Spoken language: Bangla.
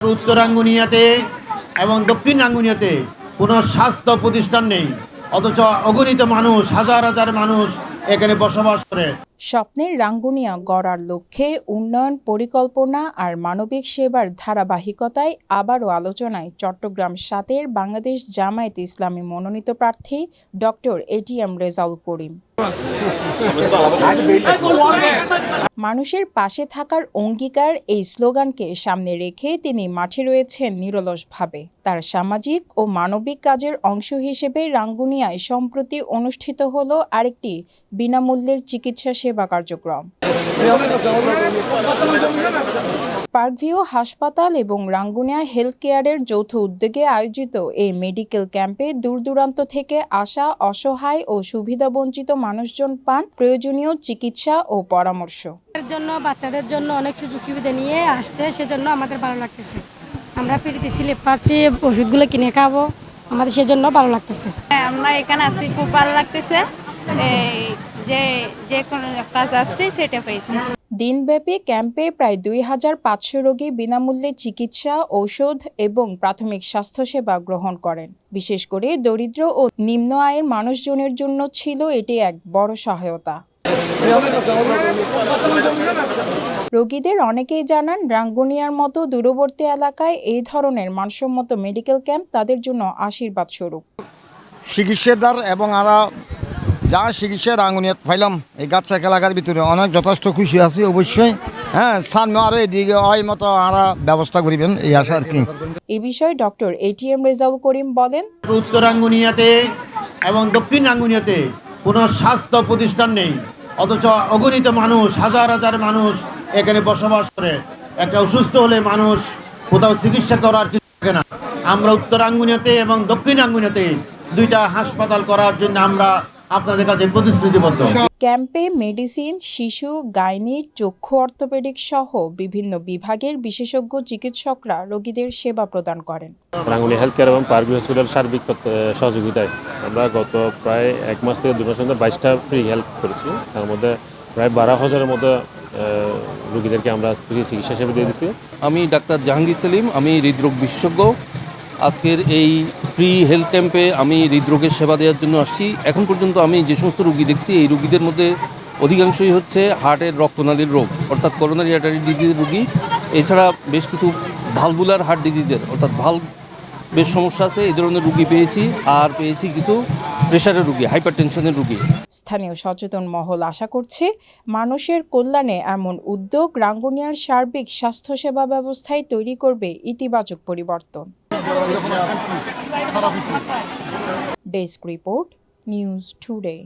উত্তরাঙ্গুনিয়াতে এবং দক্ষিণ রাঙ্গুনিয়াতে কোনো স্বাস্থ্য প্রতিষ্ঠান নেই। অথচ অগণিত মানুষ, হাজার হাজার মানুষ এখানে বসবাস করে। স্বপ্নের রাঙ্গুনিয়া গড়ার লক্ষ্যে উন্নয়ন পরিকল্পনা আর মানবিক সেবার ধারাবাহিকতায় আবারও আলোচনায় চট্টগ্রাম সাতের বাংলাদেশ জামায়াত ইসলামী মনোনীত প্রার্থী ডক্টর এটিএম রেজাউল করিম। মানুষের পাশে থাকার অঙ্গীকার এই স্লোগানকে সামনে রেখে তিনি মাঠে রয়েছেন নিরলসভাবে। তার সামাজিক ও মানবিক কাজের অংশ হিসেবে রাঙ্গুনিয়ায় সম্প্রতি অনুষ্ঠিত হলো আরেকটি বিনামূল্যের চিকিৎসা সেবা কার্যক্রম। পার্কভিউ হাসপাতাল এবং রাঙ্গুনিয়া হেলথ কেয়ারের যৌথ উদ্যোগে আয়োজিত এই মেডিকেল ক্যাম্পে দূর দূরান্ত থেকে আসা অসহায় ও সুবিধাবঞ্চিত মানুষজন পান প্রয়োজনীয় চিকিৎসা ও পরামর্শ। এর জন্য বাচ্চাদের জন্য অনেক সুযোগ সুবিধা নিয়ে আসছে সেজন্য আমাদের ভালো লাগতেছে। আমরা ফ্রিতে স্লিপ পাচ্ছি ওষুধগুলো কিনে খাব আমাদের সেজন্য ভালো লাগতেছে। হ্যাঁ, আমরা এখানে আসি খুব ভালো লাগতেছে। যে যে কোনো কাজ আসছে সেটা পেয়েছি। দিনব্যাপী ক্যাম্পে প্রায় দুই হাজার পাঁচশো রোগী বিনামূল্যে চিকিৎসা, ঔষধ এবং প্রাথমিক স্বাস্থ্যসেবা গ্রহণ করেন। বিশেষ করে দরিদ্র ও নিম্ন আয়ের মানুষজনের জন্য ছিল এটি এক বড় সহায়তা। রোগীদের অনেকেই জানান, রাঙ্গুনিয়ার মতো দূরবর্তী এলাকায় এই ধরনের মানসম্মত মেডিকেল ক্যাম্প তাদের জন্য আশীর্বাদ স্বরূপ চিকিৎসাদার এবং আরা যা চিকিৎসা রাঙ্গুনিয়াত পাইলাম এই গাছা এলাকার ভিতরে। অনেক যথেষ্ট খুশি আছি অবশ্যই। হ্যাঁ সামনে আরও এদিকে ওই মতো আরা ব্যবস্থা করিবেন এই আশা আর কি। এ বিষয়ে ডক্টর এটিএম রেজাউল করিম বলেন উত্তরাঙ্গুনিয়াতে এবং দক্ষিণ রাঙ্গুনিয়াতে কোনো স্বাস্থ্য প্রতিষ্ঠান নেই। অথচ অগণিত মানুষ হাজার হাজার মানুষ এখানে বসবাস করে। একটা অসুস্থ হলে মানুষ কোথাও চিকিৎসা করার কিছু থাকে না। আমরা উত্তরাঙ্গুনিয়াতে এবং দক্ষিণ আঙ্গুনিয়াতে দুইটা হাসপাতাল করার জন্য আমরা আপনাদের কাছে প্রতিশ্রুতিবদ্ধ। ক্যাম্পে মেডিসিন শিশু গাইনি চক্ষু অর্থোপেডিক সহ বিভিন্ন বিভাগের বিশেষজ্ঞ চিকিৎসকরা রোগীদের সেবা প্রদান করেন। রাঙ্গুনি হেলথ কেয়ার এবং পার্ক হসপিটাল সার্বিক সহযোগিতায় আমরা গত প্রায় এক মাস থেকে দু মাসের মধ্যে বাইশটা ফ্রি হেল্প করেছি। তার মধ্যে প্রায় বারো হাজারের মতো আহ, রোগীদেরকে আমরা ফ্রি চিকিৎসা সেবা দিয়ে দিচ্ছি আমি ডাক্তার জাহাঙ্গীর সেলিম আমি হৃদরোগ বিশেষজ্ঞ। আজকের এই ফ্রি হেলথ ক্যাম্পে আমি হৃদরোগের সেবা দেওয়ার জন্য আসছি। এখন পর্যন্ত আমি যে সমস্ত রুগী দেখছি, এই রুগীদের মধ্যে অধিকাংশই হচ্ছে হার্টের রক্তনালীর রোগ, অর্থাৎ করোনারি আর্টারি ডিজিজের রুগী। এছাড়া বেশ কিছু ভালভুলার হার্ট ডিজিজের অর্থাৎ ভালো বেশ সমস্যা আছে এই ধরনের রুগী পেয়েছি। আর পেয়েছি কিছু প্রেশারের রুগী হাইপার টেনশনের রুগী। স্থানীয় সচেতন মহল আশা করছে, মানুষের কল্যাণে এমন উদ্যোগ রাঙ্গুনিয়ার সার্বিক স্বাস্থ্যসেবা ব্যবস্থায় তৈরি করবে ইতিবাচক পরিবর্তন। Desk report news today